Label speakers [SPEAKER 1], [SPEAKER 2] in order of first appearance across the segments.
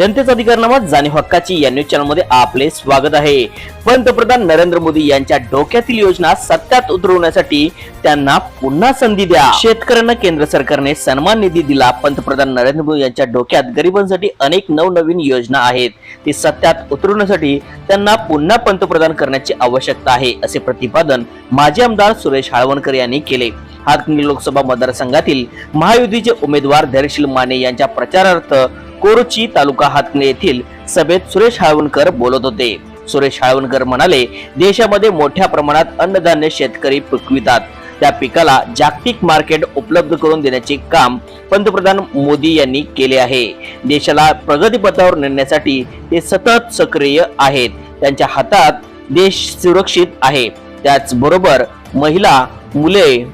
[SPEAKER 1] जनतेचा अधिकारनामा जाणीव हक्काची या न्यूज चॅनलमध्ये आपले स्वागत आहे. पंतप्रधान नरेंद्र मोदी यांच्या डोक्यातील योजना सत्यात उतरवण्यासाठी त्यांना पुन्हा संधी द्या. शेतकऱ्यांना केंद्र सरकारने सन्मान निधी दिला. पंतप्रधान नरेंद्र मोदी यांच्या डोक्यात गरिबांसाठी अनेक नवनवीन योजना आहेत. ती सत्यात उतरवण्यासाठी त्यांना पुन्हा पंतप्रधान करण्याची आवश्यकता आहे असे प्रतिपादन माजी आमदार सुरेश हाळवणकर यांनी केले. हातकणंगले लोकसभा मतदारसंघातील महायुतीचे उमेदवार धैर्यशील माने यांच्या प्रचारार्थ कोरची तालुका हातकणे येथील सभेत सुरेश हाळवणकर बोलत होते. सुरेश हाळवणकर म्हणाले देशामध्ये मोठ्या प्रमाणात अन्नधान्य शेतकरी पिकवितात. त्या पिकाला जागतिक मार्केट उपलब्ध करून देण्याचे काम पंतप्रधान मोदी यांनी केले आहे. देशाला प्रगतीपथावर नेण्यासाठी ते सतत सक्रिय आहेत. त्यांच्या हातात देश सुरक्षित आहे. त्याचबरोबर महिला मुले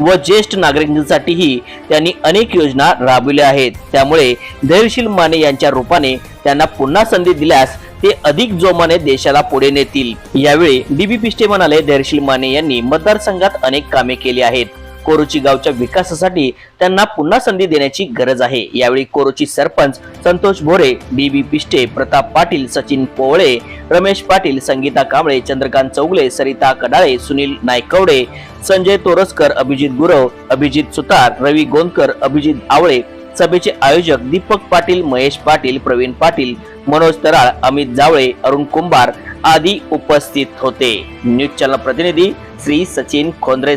[SPEAKER 1] व ज्येष्ठ नागरिकांसाठीही त्यांनी अनेक योजना राबविल्या आहेत. त्यामुळे धैर्यशील माने यांच्या रूपाने त्यांना पुन्हा संधी दिल्यास ते अधिक जोमाने देशाला पुढे नेतील. यावेळी डीबी पिष्टे म्हणाले धैर्यशील माने यांनी मतदारसंघात अनेक कामे केली आहेत. कोरोची गावच्या विकासासाठी त्यांना पुन्हा संधी देण्याची गरज आहे. यावेळी कोरोची सरपंच संतोष भोरे बीबी पिष्टे प्रताप पाटील सचिन पोवळे रमेश पाटील संगीता कांबळे चंद्रकांत चौगले सरिता कडाळे सुनील नायकवडे संजय तोरसकर अभिजित गुरव अभिजित सुतार रवी गोंदकर अभिजित आवळे सभेचे आयोजक दीपक पाटील महेश पाटील प्रवीण पाटील मनोज तराळ अमित जावळे अरुण कुंभार आदी उपस्थित होते. न्यूज चॅनल प्रतिनिधी श्री सचिन खोंद्रे